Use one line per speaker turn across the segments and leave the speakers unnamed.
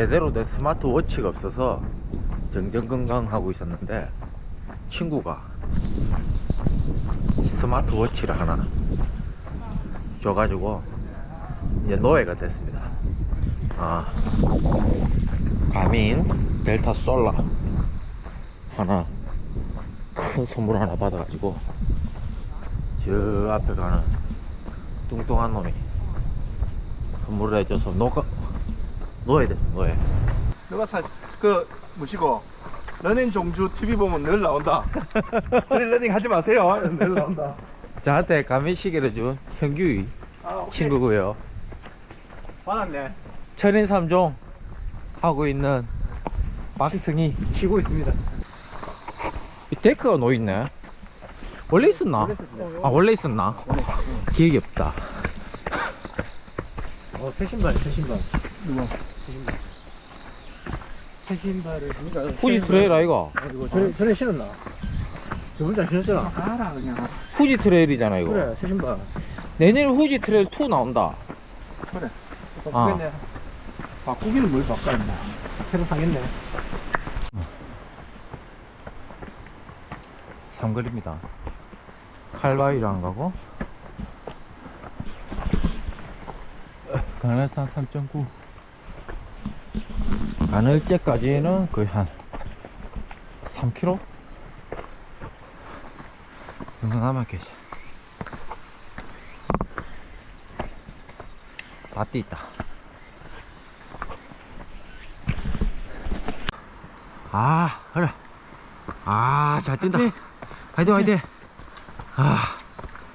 제대로 된 스마트워치가 없어서 정정건강하고 있었는데 친구가 스마트워치를 하나 줘가지고 이제 노예가 됐습니다. 아 가민 델타 솔라 하나 큰 선물 하나 받아가지고 저 앞에 가는 뚱뚱한 놈이 선물을 해줘서 노가 노예 됐어 노예.
너가 사, 그, 뭐시고, 러닝 종주 TV 보면 늘 나온다. 저리 러닝 하지 마세요. 늘 나온다.
저한테 가민 시계를 준 현규이
아.
친구고요.
화났네.
천인 3종 하고 있는 박승희
쉬고 있습니다.
이 데크가 놓여있네 원래 있었나? 아 원래 있었나? 기억이 없다
어, 새 신발, 새 신발. 누가? 새 신발. 새 신발을, 그러니까.
후지 트레일 아이가
전에, 전에 신었나? 저번 달 신었잖아. 알아, 그냥.
후지 트레일이잖아 이거
그래, 새 신발.
내년 후지 트레일 2 나온다
그래.
아.
바꾸겠네. 바꾸기는 뭘 바꿔, 임마. 새로 사겠네.
삼거리입니다 칼바위랑 가고 가늘산 3.9 가늘제까지는 거의 한 3km 정도 남았겠지. 밭이 있다. 아 그래. 아잘 뛴다. 화이팅. 화이팅 아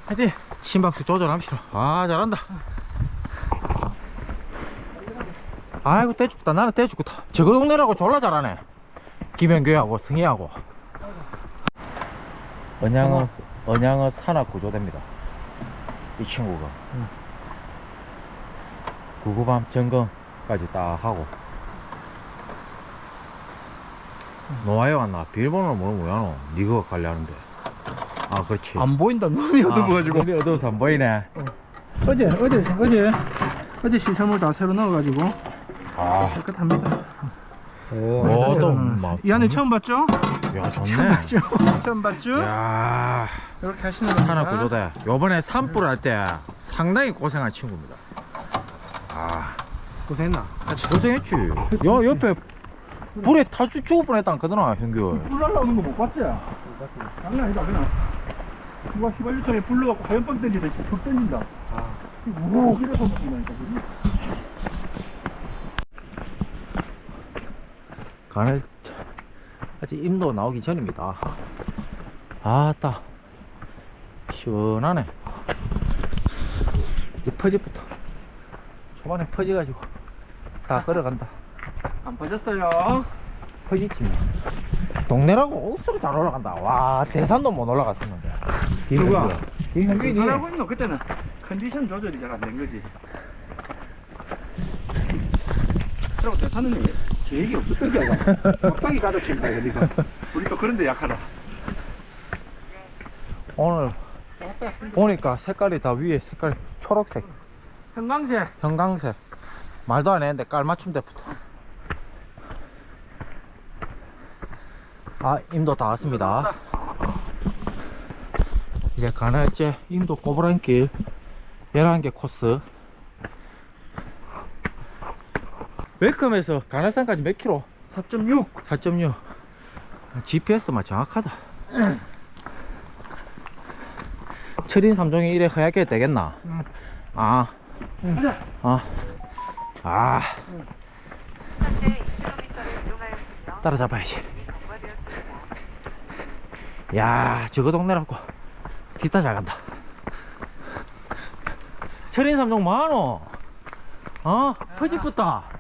하여튼,
심박수 조절합시다 아 잘한다 아이고 떼 죽다. 나는 떼 죽다 저거 동네라고 졸라 잘하네. 김현규하고 승희하고. 언양어 언양어 산악 구조대입니다. 이 친구가. 구구밤 점검까지 딱 하고. 노아에 왔나? 비밀번호를 모르면 뭐야노 니가 관리하는데. 아 그렇지.
안 보인다. 눈이 어두워가지고.
눈이 어두워서 안 보이네.
어제, 어제, 어제, 어제 시설물 다 새로 넣어가지고.
아
깨끗합니다.
오, 또, 막,
이 안에 처음 봤죠?
야,
처음
좋네.
봤죠? 처음 봤죠?
야,
이렇게 하시는 겁니다.
산악 구조대. 요번에 산불 할 때 상당히 고생한 친구입니다. 아,
고생했나?
고생했지. 여, 옆에 불에 타 죽- 죽을 뻔 했다, 그더나, 현규.
불 날라오는 거 못 봤지? 장난 아니다, 그냥. 누가 휘발유통에 불 넣어갖고 화염병 던지듯이 툭 던진다. 오, 이래서 먹는다니까,
가늘, 아직 임도 나오기 전입니다. 아따, 시원하네. 이 퍼지부터. 초반에 퍼지가지고 다 걸어간다.
안 빠졌어요.
퍼지지 뭐. 동네라고 억수로 잘 올라간다. 와, 대산도 못 올라갔었는데.
누가?
이현균이.
잘하고 있노? 그때는 컨디션 조절이 잘 안 된 거지. 그리고 대사는 계획이 없었던 게 아니라 막상이 가득한 거야, 그러니까. 우리 또 그런데 약하다.
오늘 보니까 색깔이 다 위에 색깔이 초록색,
형광색.
형광색. 말도 안 했는데 깔맞춤 대부터. 아, 임도 다 왔습니다. 이제 가늘제 임도 꼬부랑길 11개 코스. 웰컴에서 가늘산까지 몇 킬로?
4.6.
4.6 GPS만 정확하다 철인 3종이 이래 허약해 되겠나
응.
아,
가자.
아, 아,
현재 2km를 이동하였으며
따라잡아야지. 야, 저거 동네라고. 기타 잘 간다. 철인 3종 많어. 어? 퍼집붙다.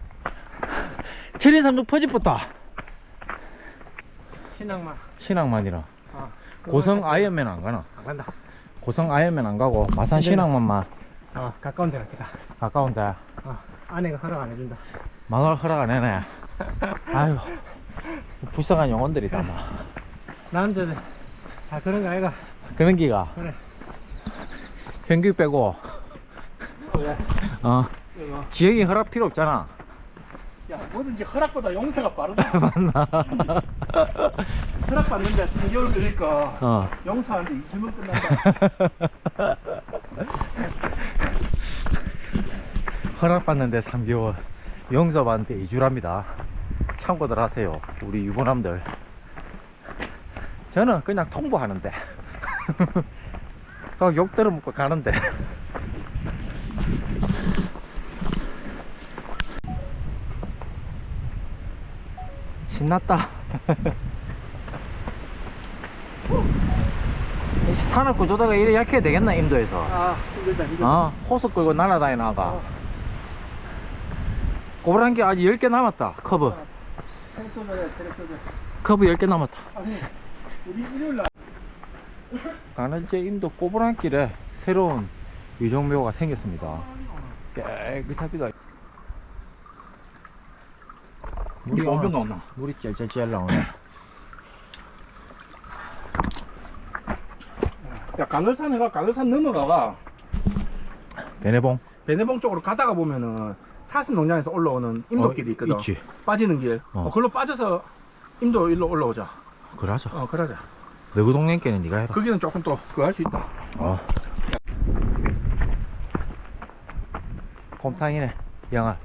철인 3종 퍼집붙다.
신앙만.
신앙만이라.
아,
고성 아이언맨 안 가나?
안 간다.
고성 아이언맨 안 가고 마산 신앙만만
아, 가까운 데 갈게다.
가까운데
아, 아내가 허락 안 해준다.
만원 허락 안 해네. 아유, 불쌍한 영혼들이다, 막.
남자들. 아, 그런 거 아이가.
그런 기가.
그래.
현규 빼고,
그래.
어,
이거.
지영이 허락 필요 없잖아.
야, 뭐든지 허락보다 용서가 빠르다.
맞나?
허락 받는데 3개월 걸리니까
어.
용서하는데 2주면 끝난다.
허락받는데 3개월, 용서받는데 2주랍니다. 참고들 하세요. 우리 유부남들. 저는 그냥 통보하는데. 어, 욕 들어먹고 가는데. 신났다. 이 산을 구조다가 이래 약해야 되겠나, 인도에서.
아, 힘들다, 힘들다.
어, 호수 끌고 날아다니나가. 고브란기 아직 10개 남았다, 커브. 커브 10개 남았다.
아니, 우리 일요일 날.
가는제 인도 꼬부랑길에 새로운 위정묘가 생겼습니다. 깨끗합니다.
물이 엄청 나온다.
물이 찔찔찔 나오네.
야, 강을산에 가, 강을산 넘어가가.
베네봉.
베네봉 쪽으로 가다가 보면은 사슴 농장에서 올라오는 임도길이 있거든.
어, 있지.
빠지는 길.
어.
어. 그걸로 빠져서 임도 일로 올라오자.
그러자.
어, 그러자.
너그 동네께는 네가 해라.
거기는 조금 또 그거 할 수 있다.
어. 곰탕이네, 영아.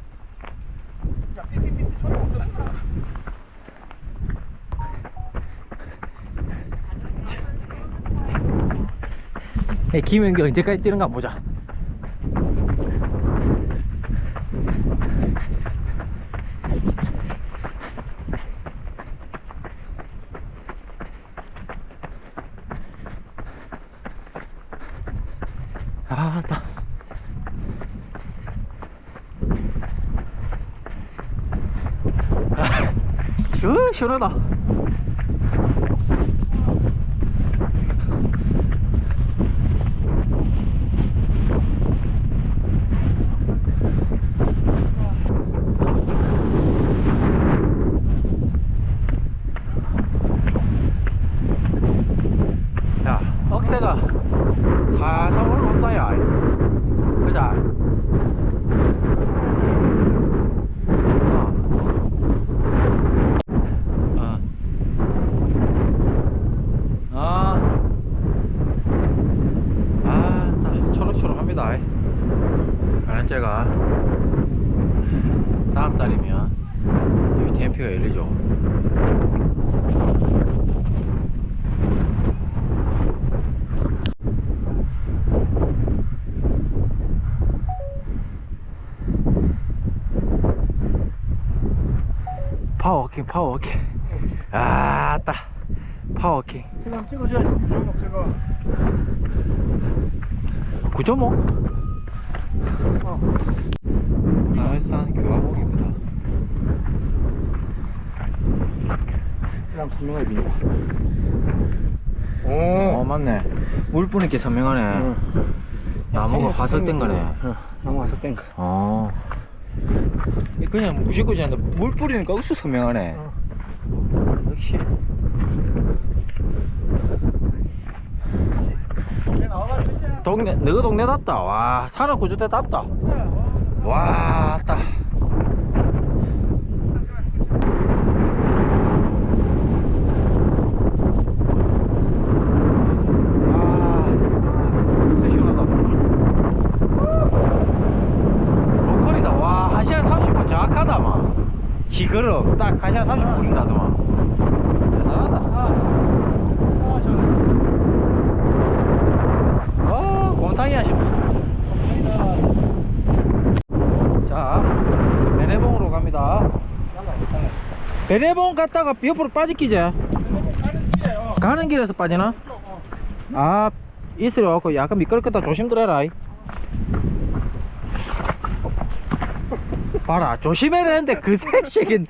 네, 김현기 언제까지 뛰는가 보자. 아, 나. 아, 시원, 시원하다. 야, 억새가 살살 올라온다, 야. 그자? 어. 어. 아. 아, 딱 초록초록합니다. 가는 제가 다음 달이면 여기 TMP가 열리죠. 파워워킹, 파워워킹. 아, 따. 파워워킹.
지금 찍어줘야지. 조목 제가.
9.5?
어.
가을산 교화복입니다.
그냥 분명하게 빈다.
어, 맞네. 물 뿌니까 선명하네.
응.
나무가 화석된 거네.
어, 나무 화석된 거.
어. 이 그냥 무식고지 않는데 물 뿌리니까 억수 선명하네.
어.
역시. 동네, 너가 동네 답다. 와, 산업 구조대 답다. 와, 따. 아, 진짜 시원하다. 로컬이다. 와, 1시간 30분 정확하다, 막. 지그럽. 딱 1시간 30분인다, 막. 대단하다. 어, 곰탕이 하시네. 자, 베네봉으로 갑니다. 베네봉 갔다가 옆으로 빠지기제. 가는 길에서 빠지나? 아, 있으려 갖고 약간 미끄럽겠다. 조심들해라. 봐라, 조심해라 했는데 그 새끼긴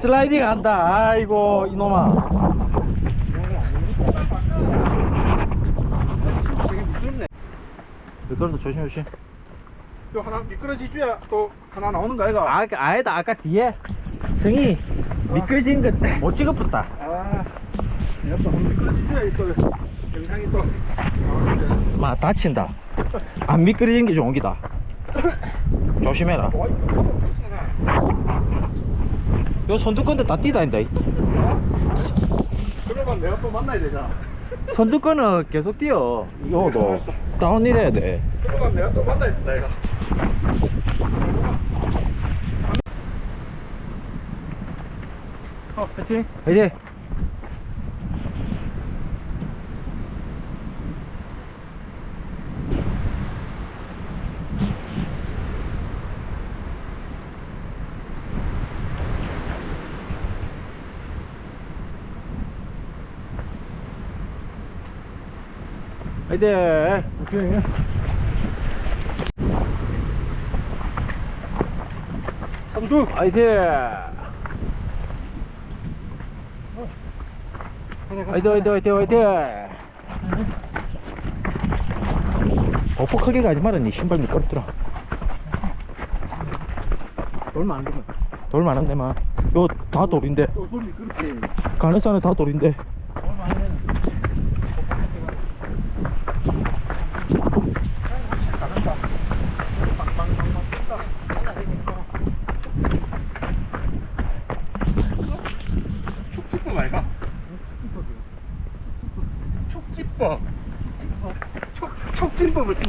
슬라이딩 한다. 아이고, 이놈아. 미끄러도 조심, 조심.
또 하나 미끄러지줘야 또 하나 나오는 거 아이가?
아, 아니다. 아까 뒤에 승이 미끄러진 거못 찍어붙다.
아, 내가 또 한번 미끄러지줘야 또 영상이 또 나오는데.
마 다친다. 안 미끄러진 게 좋은 기다. 조심해라.
와, 이거.
요 선두건도 다 뛰다닌다. 이.
그러면 내가 또 만나야 되잖아.
선두건은 계속 뛰어. 요도 다운 이래야 돼.
그러면 내가 또 만나야 된다, 이거. 어, 파이팅.
이제 이제
오케이. 삼수.
화이팅! 화이팅, 화이팅, 화이팅, 화이팅! 오퍼 크게 가지 마라, 니 신발 미끄럽더라.
얼마 안 되면.
돌 많은데, 마. 요, 다 돌인데. 가는 산은 다 돌인데.
얼마 안 되면. 잘한다. 빵빵빵빵 뜬다. 하나 되니까. 촉집법 아이가? 촉집법. 촉, 촉진법을 쓴.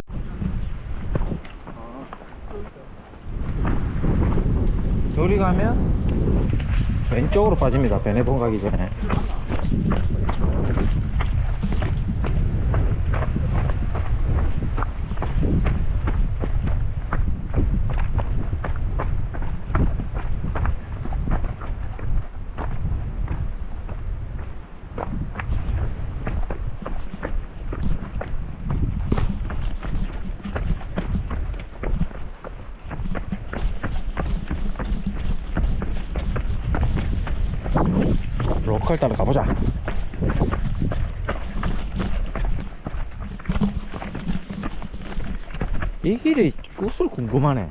요리 가면 왼 쪽으로 빠집니다. 베네본 가기 전에. 로컬 따라 가보자. 이 길이 끝을 궁금하네.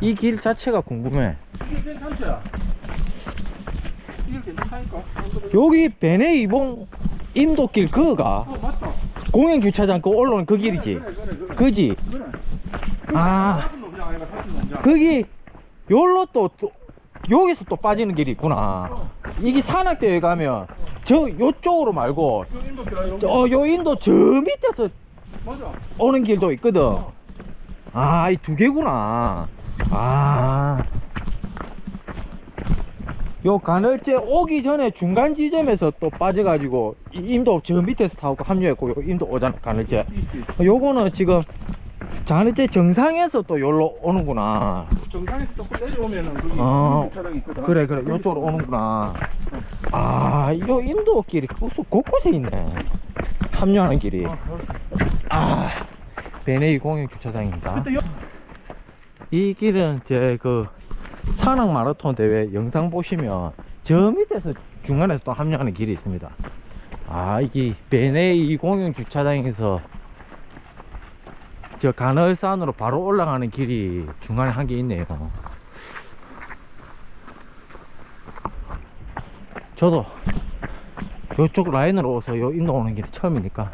이길 자체가 궁금해.
이게 괜찮죠? 이게 괜찮다니까.
여기 베네 이봉 인도길 그거가
어, 맞다.
공영 주차장 그 올라오는 그 길이지.
그래, 그래, 그래.
그지?
그래.
아. 거기 요로 또, 또 여기서 또 빠지는 길이 있구나.
어.
이게 산악대에 가면 저 요쪽으로 말고 어, 요 인도 저 밑에서. 오는 길도 있거든.
어.
아, 이 두 개구나. 아. 요 가늘째 오기 전에 중간 지점에서 또 빠져가지고 이 임도 저 밑에서 타고 합류했고 요 임도 오잖아.
있지.
요거는 지금 가늘째 정상에서 또 여기로 오는구나.
정상에서 조금 내려오면은 거기
어.
차량이 있거든.
그래 그래 요쪽으로 오는구나. 아, 요 임도길이 곳- 곳곳에 있네. 합류하는 길이.
어, 어.
아, 베네이 공영 주차장입니다.
그때 여...
이 길은 제 그 산악 마라톤 대회 영상 보시면 저 밑에서 중간에서 또 합류하는 길이 있습니다. 아, 이게 베네이 공영 주차장에서 저 가널산으로 바로 올라가는 길이 중간에 한 개 있네요. 저도 요쪽 라인으로 오서 요 인도 오는 길이 처음이니까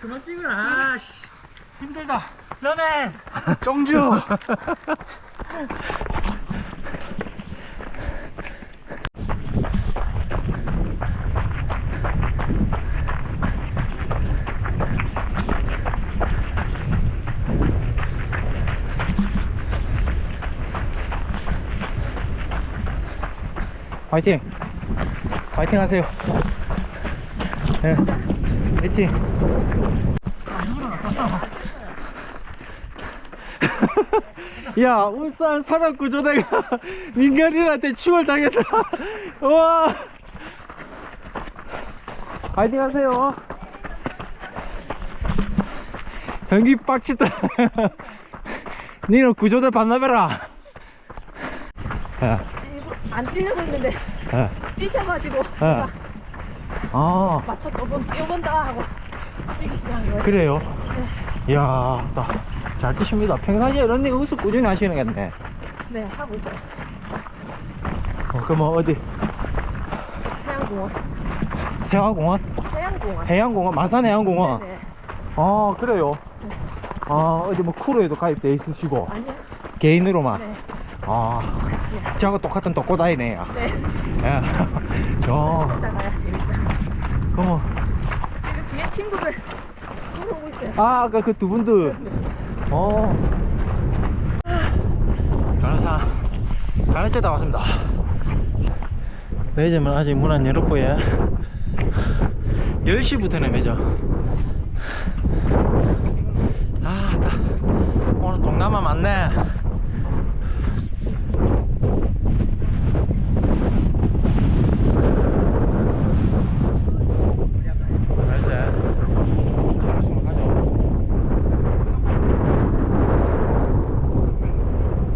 그만 찍으라. 씨. 힘들다. 러맨. 정주.
화이팅! 화이팅 하세요. 예. 화이팅! 야, 울산 산악구조대가 민간인한테 추월 당했다. 와! 화이팅 하세요. 경기 빡치다. 니는 구조대 반납해라.
안 뛰려고 했는데
야.
뛰쳐가지고
아. 아,
맞춰 또번 뛰어본다 하고 뛰기 시작한 거예요.
그래요?
네,
이야, 나, 잘 뛰십니다. 평상시에 런닝 우수 꾸준히 하시는겠네.
네 하고 있어요.
어, 그러면 어디?
해양공원.
해양공원?
해양공원.
해양공원? 마산 해양공원?
네네.
아, 그래요? 아, 어디 뭐 크루에도 가입돼 있으시고,
아니요.
개인으로만?
네.
아, 저하고 똑같은 독고다이네요.
네.
예. 어,
따라가야 재밌다.
그러면,
지금 뒤에 친구들 걸어오고 있어요.
아, 아까 그 두 분들, 어. 가나산, 가나째 다 왔습니다. 매점은 아직 문 안 열었고요. 10시부터네, 매점. 아, 딱. 오늘 동남아 많네. 알지? 조금씩만 가죠.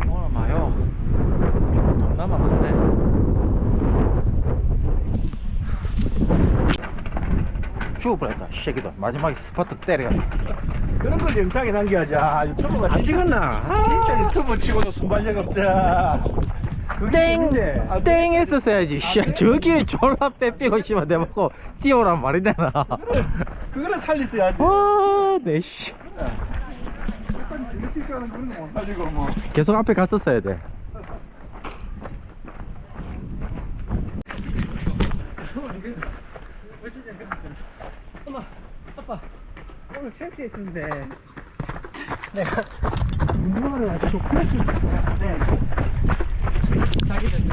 오늘 마요. 동남아 맞네. 죽어버렸다, 이 새끼들. 마지막에 스파트 때려.
그런 걸 영상에 남겨야자. 유튜브가 안 찍었나? 진짜 유튜브 치고도 순발력 없자.
땡! 땡 했었어야지. 씨, 저 길에 졸라 빼빼고 씨발 내먹고 뛰어오란 말이 되나.
그거는 살렸어야지.
와, 내 씨.
이거 찍자는 그런 거못 살리고 뭐.
계속 앞에 갔었어야 돼.
오늘 체크했는데 내가 운동하러 와서 크래치 네. 자기들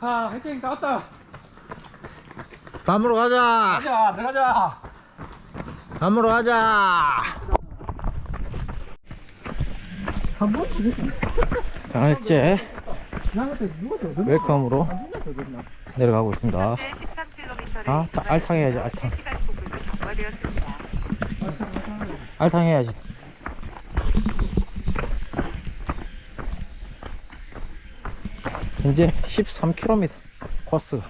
아, 화이팅 다 왔다.
밥 먹으러 가자.
가자, 들어가자.
밥 먹으러 가자.
한번 더 줬나?
웰컴으로? 내려가고 있습니다.
13km를
아, 딱 알탕 해야지, 알탕.
3시간 속으로 통과되었습니다.
알탕 해야지. 현재 13km 코스가.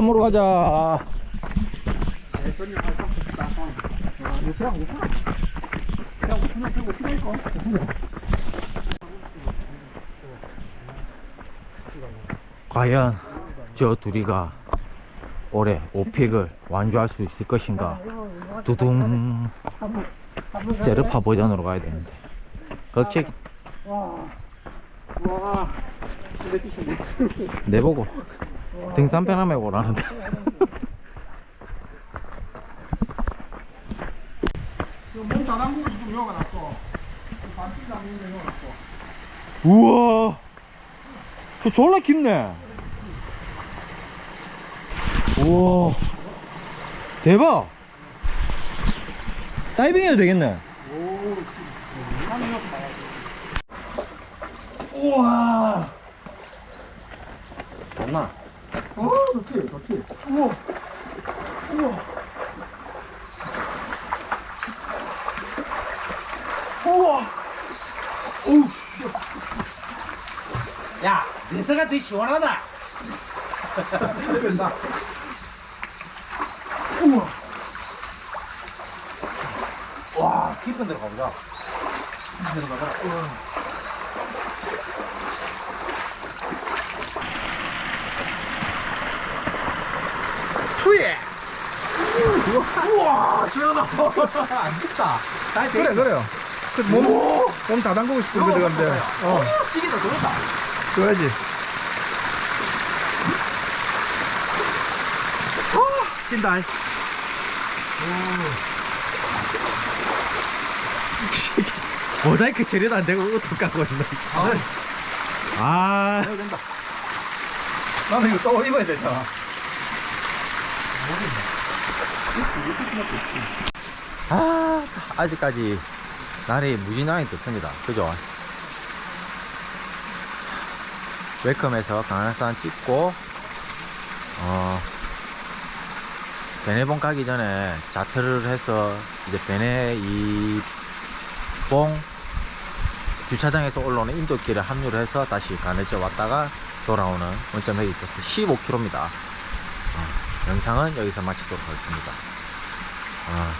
먹으러 가자. 과연 저 둘이가 올해 오픽을 완주할 수 있을 것인가? 두둥. 세르파 버전으로 가야 되는데.
뛰시네.
내보고 오라는데. 우와. 저 졸라 깊네. 우와. 대박. 다이빙 해도 되겠네.
오. 우와.
맞나?
어, 좋지, 좋지. 우와. 우와. 우와. 오우.
야, 내서가 더 시원하다.
된다. 우와.
와, 깊은 데로 가보자.
내려가봐. 우와.
후예.
우와, 시원하다.
안 깊다.
그래, 그래요. 그 몸, 몸 다 담그고 싶은 거 들어가면 돼. 어,
찌기도 들었다.
그래야지. 찐다.
모자이크 처리도 안 되고 어떡 갖고 있네. 아,
해야 된다. 나는 이거 또 입어야 되잖아.
아, 아직까지 날이 무진장이 덥습니다. 그죠? 웰컴에서 강한산 찍고, 어, 베네봉 가기 전에 자트를 해서 이제 베네 이봉 주차장에서 올라오는 인도길에 합류를 해서 다시 가네저 왔다가 돌아오는 원점 회기 코스 15km입니다. 영상은 여기서 마치도록 하겠습니다. 아,